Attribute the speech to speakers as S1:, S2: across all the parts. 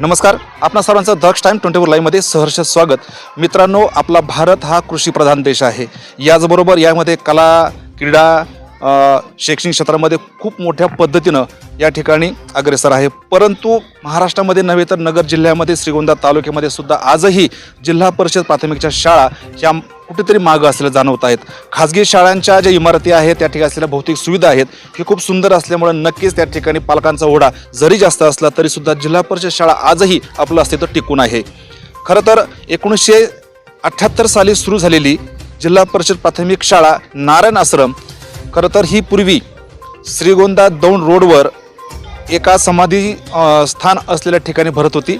S1: नमस्कार. आपणा सर्वांचं दक्ष टाईम ट्वेंटी फोर लाईव्हमध्ये सहर्ष स्वागत. मित्रांनो आपला भारत हा कृषीप्रधान देश आहे. याचबरोबर यामध्ये कला क्रीडा शैक्षणिक क्षेत्रामध्ये खूप मोठ्या पद्धतीनं या ठिकाणी अग्रेसर आहे. परंतु महाराष्ट्रामध्ये नव्हे तर नगर जिल्ह्यामध्ये श्रीगोंदा तालुक्यामध्ये सुद्धा आजही जिल्हा परिषद प्राथमिकच्या शाळा या कुठेतरी मागं असलेल्या जाणवत आहेत. खाजगी शाळांच्या ज्या इमारती आहेत त्या ठिकाणी असलेल्या भौतिक सुविधा आहेत हे खूप सुंदर असल्यामुळे नक्कीच त्या ठिकाणी पालकांचा ओढा जरी जास्त असला तरी सुद्धा जिल्हा परिषद शाळा आजही आपलं अस्तित्व टिकून आहे. खरं तर एकोणीसशे अठ्ठ्याहत्तर साली सुरू झालेली जिल्हा परिषद प्राथमिक शाळा नारायण आश्रम खरं तर ही पूर्वी श्रीगोंदा दौंड रोडवर एका समाधी स्थान असलेल्या ठिकाणी भरत होती.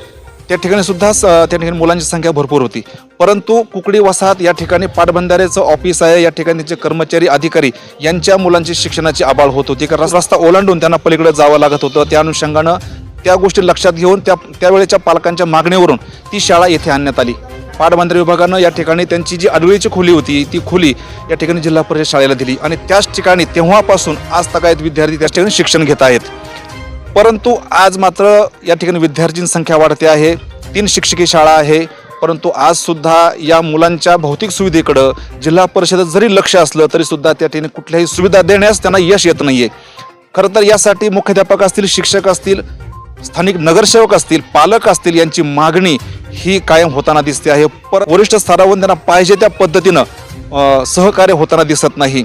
S1: त्या ठिकाणी सुद्धा स- त्या ठिकाणी मुलांची संख्या भरपूर होती. परंतु कुकडी वसाहत या ठिकाणी पाटबंधाऱ्याचं ऑफिस आहे. या ठिकाणी त्यांचे कर्मचारी अधिकारी यांच्या मुलांची शिक्षणाची आबाळ होत होती. कारण रस्ता ओलांडून त्यांना पलीकडे जावं लागत होतं. त्या अनुषंगानं त्या गोष्टी लक्षात घेऊन त्या त्यावेळेच्या पालकांच्या मागणीवरून ती शाळा येथे आणण्यात आली. पाटबंधारे विभागानं या ठिकाणी त्यांची जी आडवळीची खोली होती ती खोली या ठिकाणी जिल्हा परिषद शाळेला दिली. आणि त्याच ठिकाणी तेव्हापासून आज तगायत विद्यार्थी त्याच ठिकाणी शिक्षण घेत आहेत. परंतु आज मात्र या ठिकाणी विद्यार्थ्यांची संख्या वाढते आहे. तीन शिक्षकी शाळा आहे. परंतु आज सुद्धा या मुलांच्या भौतिक सुविधेकडं जिल्हा परिषदेत जरी लक्ष असलं तरी सुद्धा त्या ठिकाणी कुठल्याही सुविधा देण्यास त्यांना यश येत नाहीये. खरं तर यासाठी मुख्याध्यापक असतील शिक्षक असतील स्थानिक नगरसेवक असतील पालक असतील यांची मागणी ही कायम होताना दिसते आहे. पर वरिष्ठ स्तरावरून त्यांना पाहिजे त्या पद्धतीनं सहकार्य होताना दिसत नाही.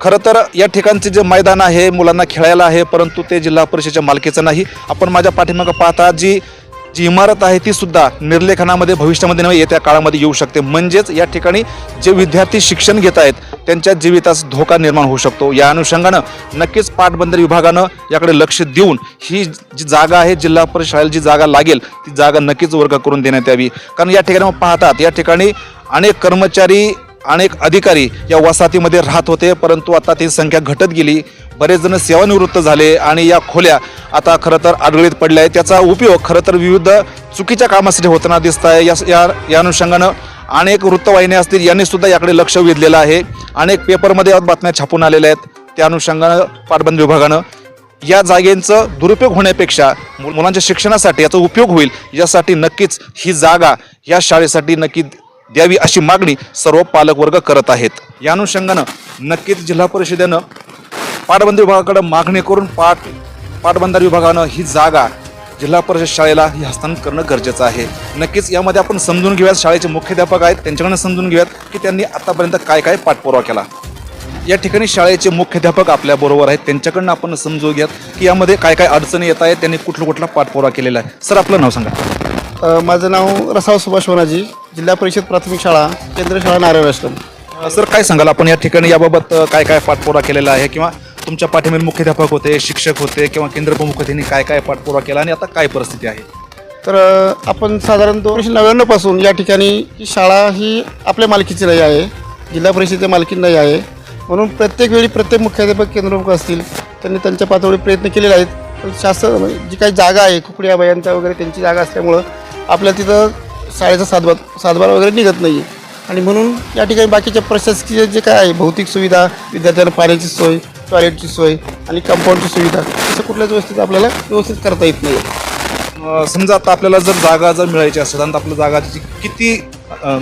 S1: खरं तर या ठिकाणचे जे मैदान आहे मुलांना खेळायला आहे परंतु ते जिल्हा परिषदेच्या मालकीचं नाही. आपण माझ्या पाठीमागं पाहता जी जी इमारत आहे ती सुद्धा निर्लेखनामध्ये भविष्यामध्ये नव्हे येत्या काळामध्ये येऊ शकते. म्हणजेच या ठिकाणी जे विद्यार्थी शिक्षण घेत आहेत त्यांच्या जीवितास धोका निर्माण होऊ शकतो. या अनुषंगानं नक्कीच पाटबंदर विभागानं याकडे लक्ष देऊन ही जी जागा आहे जिल्हा परिषद शाळेला जी जागा लागेल ती जागा नक्कीच वर्ग करून देण्यात यावी. कारण या ठिकाणी पाहतात या ठिकाणी अनेक कर्मचारी अनेक अधिकारी या वसाहतीमध्ये राहत होते. परंतु आता ती संख्या घटत गेली. बरेच जण सेवानिवृत्त झाले आणि या खोल्या आता खरं तर आडगळीत पडल्या आहेत. त्याचा उपयोग खरं तर विविध चुकीच्या कामासाठी होताना दिसत आहे. या या अनुषंगानं अनेक वृत्तवाहिन्या असतील यांनी सुद्धा याकडे लक्ष वेधलेलं आहे. अनेक पेपरमध्ये बातम्या छापून आलेल्या आहेत. त्या अनुषंगानं पाटबंद विभागानं या जागेंचं दुरुपयोग होण्यापेक्षा मु- मुलांच्या शिक्षणासाठी याचा उपयोग होईल यासाठी नक्कीच ही जागा या शाळेसाठी नक्की द्यावी अशी मागणी सर्व पालकवर्ग करत आहेत. या अनुषंगानं नक्कीच जिल्हा परिषदेनं पाटबंदी विभागाकडे मागणी करून पाट पाटबंदार विभागानं ही जागा जिल्हा परिषद शाळेला ही हस्तांतरित करणं गरजेचं आहे. नक्कीच यामध्ये आपण समजून घेऊयात शाळेचे मुख्याध्यापक आहेत त्यांच्याकडनं समजून घेऊयात की त्यांनी आतापर्यंत काय काय पाठपुरावा केला. या ठिकाणी शाळेचे मुख्याध्यापक आपल्या बरोबर आहेत त्यांच्याकडनं आपण समजून घ्यात की यामध्ये काय काय अडचणी येत आहेत त्यांनी कुठला कुठला पाठपुरावा केलेला आहे. सर आपलं नाव सांगा.
S2: माझं नाव रसाव सुभाष वनाजी जिल्हा परिषद प्राथमिक शाळा केंद्र शाळा नारायण
S1: सर काय सांगाल आपण या ठिकाणी याबाबत काय काय पाठपुरावा केलेला आहे किंवा तुमच्या पाठीमध्ये मुख्याध्यापक होते शिक्षक होते किंवा केंद्रप्रमुख होते यांनी काय काय पाठपुरावा केला आणि आता काय परिस्थिती आहे?
S2: तर आपण साधारण दोनशे नव्याण्णवपासून या ठिकाणी ही शाळा ही आपल्या मालकीची नाही आहे जिल्हा परिषदेच्या मालकी नाही आहे. म्हणून प्रत्येक वेळी प्रत्येक मुख्याध्यापक केंद्रप्रमुख असतील त्यांनी त्यांच्या पातळीवर प्रयत्न केलेले आहेत. पण शासन म्हणजे जी काही जागा आहे कुकडी अभयांचा वगैरे त्यांची जागा असल्यामुळं आपल्या तिथं शाळेचा सातबार सातबार वगैरे निघत नाही आहे आणि म्हणून या ठिकाणी बाकीच्या प्रशासकीय जे काय आहे भौतिक सुविधा विद्यार्थ्यांना पाण्याची सोय टॉयलेटची सोय आणि कंपाऊंडची सुविधा असं कुठल्याच व्यवस्थित आपल्याला व्यवस्थित करता येत नाही.
S1: समजा आता आपल्याला जर जागा जर मिळायची असेल तर आपल्या जागाची किती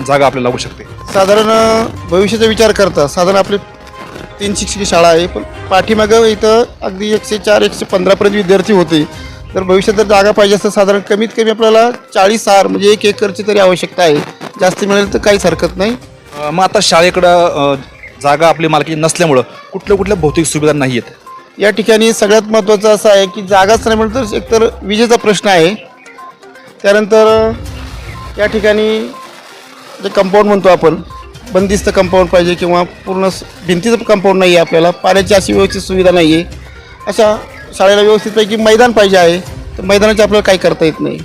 S1: जागा आपल्याला लागू शकते?
S2: साधारण भविष्याचा विचार करता साधारण आपली तीन शिक्षकी शाळा आहे पण पाठीमागं इथं अगदी एकशे चार एकशे पंधरापर्यंत विद्यार्थी होते. तर भविष्यात जर जागा पाहिजे असतं साधारण कमीत कमी आपल्याला चाळीस हार म्हणजे एक एकरची तरी आवश्यकता आहे. जास्त मिळेल तर काहीच हरकत नाही.
S1: मग आता शाळेकडं जागा आपली मालकी नसल्यामुळं कुठल्या कुठल्या भौतिक सुविधा नाही आहेत.
S2: या ठिकाणी सगळ्यात महत्त्वाचं असं आहे की जागाच नाही म्हणलं तर एकतर विजेचा प्रश्न आहे. त्यानंतर या ठिकाणी जे कंपाऊंड म्हणतो आपण बंदिस्त कंपाऊंड पाहिजे किंवा पूर्ण स- भिंतीचं कंपाऊंड नाही आहे आपल्याला पाण्याची अशी व्यवस्थित सुविधा नाही आहे. अशा शाळेला व्यवस्थितपैकी मैदान पाहिजे आहे तर मैदानाचे आपल्याला काही करता येत नाही.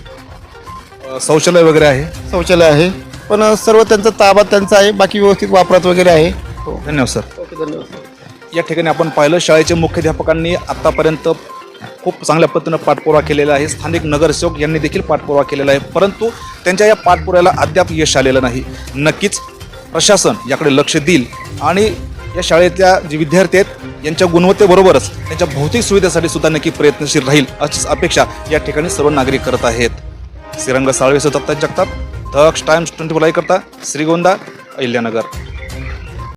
S1: अ, शौचालय वगैरे आहे?
S2: शौचालय आहे पण सर्व त्यांचा ताबा त्यांचा आहे बाकी व्यवस्थित वापरात वगैरे आहे. हो.
S1: धन्यवाद सर.
S2: ओके धन्यवाद
S1: या ठिकाणी आपण पाहिलं शाळेच्या मुख्याध्यापकांनी आतापर्यंत खूप चांगल्या पद्धतीनं पाठपुरावा केलेला आहे. स्थानिक नगरसेवक यांनी देखील पाठपुरावा केलेला आहे. परंतु त्यांच्या या पाठपुराव्याला अद्याप यश आलेलं नाही. नक्कीच प्रशासन याकडे लक्ष देईल आणि या शाळेतल्या जे विद्यार्थी आहेत यांच्या गुणवत्तेबरोबरच त्यांच्या भौतिक सुविधेसाठी सुद्धा नक्की प्रयत्नशील राहील अशीच अपेक्षा या ठिकाणी सर्व नागरिक करत आहेत. Shrirang Salve Datta Jagtap Daksh times twenty four करता. श्रीगोंदा अहिल्यानगर.